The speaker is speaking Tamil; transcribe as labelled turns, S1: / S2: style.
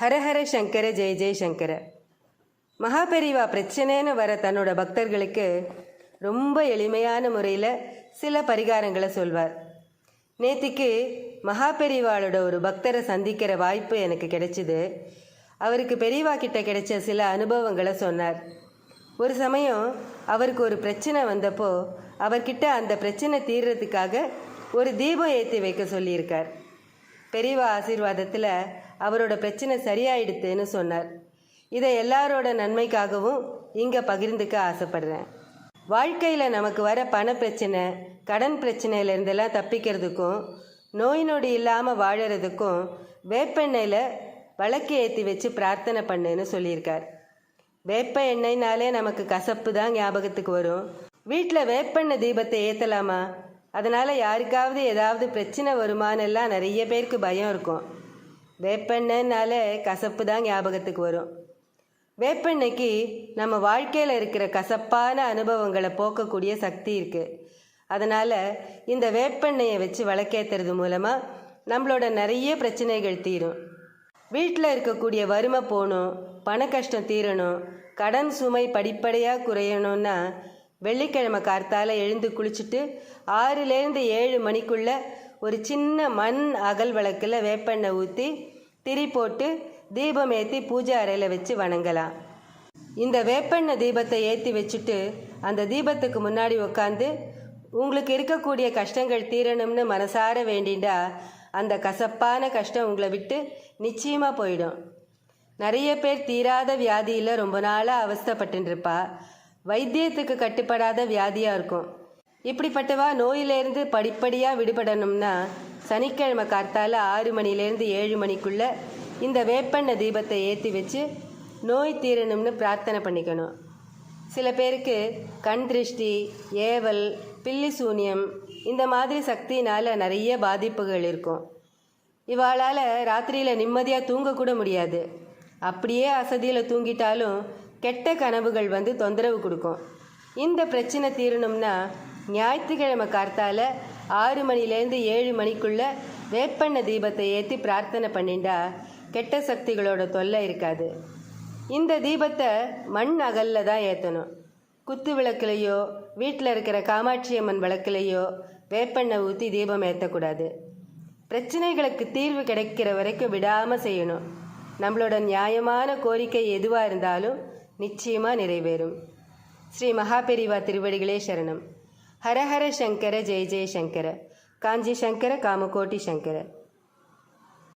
S1: ஹரஹர சங்கர ஜெய ஜெயசங்கர மகாபெரிவா பிரச்சனைன்னு வர தன்னோட பக்தர்களுக்கு ரொம்ப எளிமையான முறையில் சில பரிகாரங்களை சொல்வார். நேத்திக்கு மகாபெரிவாளோட ஒரு பக்தரை சந்திக்கிற வாய்ப்பு எனக்கு கிடைச்சிது. அவருக்கு பெரியவா கிட்ட கிடைச்ச சில அனுபவங்களை சொன்னார். ஒரு சமயம் அவருக்கு ஒரு பிரச்சனை வந்தப்போ அவர்கிட்ட அந்த பிரச்சனை தீர்றதுக்காக ஒரு தீபம் ஏற்றி வைக்க சொல்லியிருக்கார். பெரியவா ஆசீர்வாதத்தில் அவரோட பிரச்சனை சரியாயிடுத்துன்னு சொன்னார். இதை எல்லாரோட நன்மைக்காகவும் இங்கே பகிர்ந்துக்க ஆசைப்படுறேன். வாழ்க்கையில் நமக்கு வர பண பிரச்சனை கடன் பிரச்சனையிலேருந்தெல்லாம் தப்பிக்கிறதுக்கும் நோய் நொடி இல்லாமல் வாழறதுக்கும் வேப்பெண்ணெயில் விளக்கு ஏற்றி வச்சு பிரார்த்தனை பண்ணுன்னு சொல்லியிருக்கார். வேப்ப எண்ணெய்னாலே நமக்கு கசப்பு தான் ஞாபகத்துக்கு வரும். வீட்டில் வேப்பெண்ணெய் தீபத்தை ஏற்றலாமா அதனால் யாருக்காவது ஏதாவது பிரச்சனை வருமானெல்லாம் நிறைய பேருக்கு பயம் இருக்கும். வேப்பெண்ணெய்னாலே கசப்பு தான் ஞாபகத்துக்கு வரும். வேப்பெண்ணெய்க்கு நம்ம வாழ்க்கையில் இருக்கிற கசப்பான அனுபவங்களை போக்கக்கூடிய சக்தி இருக்குது அதனால் இந்த வேப்பெண்ணெயை வச்சு விளக்கேற்றுறது மூலமாக நம்மளோட நிறைய பிரச்சனைகள் தீரும். வீட்டில் இருக்கக்கூடிய வறுமை போகணும் பண கஷ்டம் தீரணும் கடன் சுமை படிப்படியாக குறையணும்னா வெள்ளிக்கிழமை கார்த்தால எழுந்து குளிச்சுட்டு ஆறுலேருந்து ஏழு மணிக்குள்ள ஒரு சின்ன மண் அகல் விளக்கில் வேப்பெண்ணெய் ஊற்றி திரி போட்டு தீபம் ஏற்றி பூஜை அறையில் வச்சு வணங்கலாம். இந்த வேப்பெண்ணெய் தீபத்தை ஏற்றி வச்சுட்டு அந்த தீபத்துக்கு முன்னாடி உட்காந்து உங்களுக்கு இருக்கக்கூடிய கஷ்டங்கள் தீரணும்னு மனசார வேண்டிண்டா அந்த கசப்பான கஷ்டம் உங்களை விட்டு நிச்சயமாக போயிடும். நிறைய பேர் தீராத வியாதியில் ரொம்ப நாளாக அவஸ்தப்பட்டுருப்பா வைத்தியத்துக்கு கட்டுப்படாத வியாதியாக இருக்கும். இப்படிப்பட்டவா நோயிலேருந்து படிப்படியாக விடுபடணும்னா சனிக்கிழமை கார்த்தால ஆறு மணிலேருந்து ஏழு மணிக்குள்ளே இந்த வேப்பெண்ணெய் தீபத்தை ஏற்றி வச்சு நோய் தீரணும்னு பிரார்த்தனை பண்ணிக்கணும். சில பேருக்கு கண் திருஷ்டி ஏவல் பில்லி சூனியம் இந்த மாதிரி சக்தினால் நிறைய பாதிப்புகள் இருக்கும். இவாளால் ராத்திரியில் நிம்மதியாக தூங்கக்கூட முடியாது. அப்படியே அசதியில் தூங்கிட்டாலும் கெட்ட கனவுகள் வந்து தொந்தரவு கொடுக்கும். இந்த பிரச்சனை தீரணும்னா ஞாயிற்றுக்கிழமை கார்த்தால ஆறு மணிலேருந்து ஏழு மணிக்குள்ளே வேப்பெண்ணெய் தீபத்தை ஏற்றி பிரார்த்தனை பண்ணிண்டா கெட்ட சக்திகளோட தொல்லை இருக்காது. இந்த தீபத்தை மண் அகல்ல தான் ஏற்றணும் குத்து விளக்குலையோ வீட்டில் இருக்கிற காமாட்சி அம்மன் விளக்குலையோ வேப்பெண்ணை ஊற்றி தீபம் ஏற்றக்கூடாது பிரச்சனைகளுக்கு தீர்வு கிடைக்கிற வரைக்கும் விடாமல் செய்யணும். நம்மளோட நியாயமான கோரிக்கை எதுவாக இருந்தாலும் நிச்சயமாக நிறைவேறும் ஸ்ரீ மகாபெரிவா திருவடிகளே சரணம் ஹரஹர சங்கர ஜெய ஜெய சங்கர காஞ்சி சங்கர காமகோட்டி சங்கர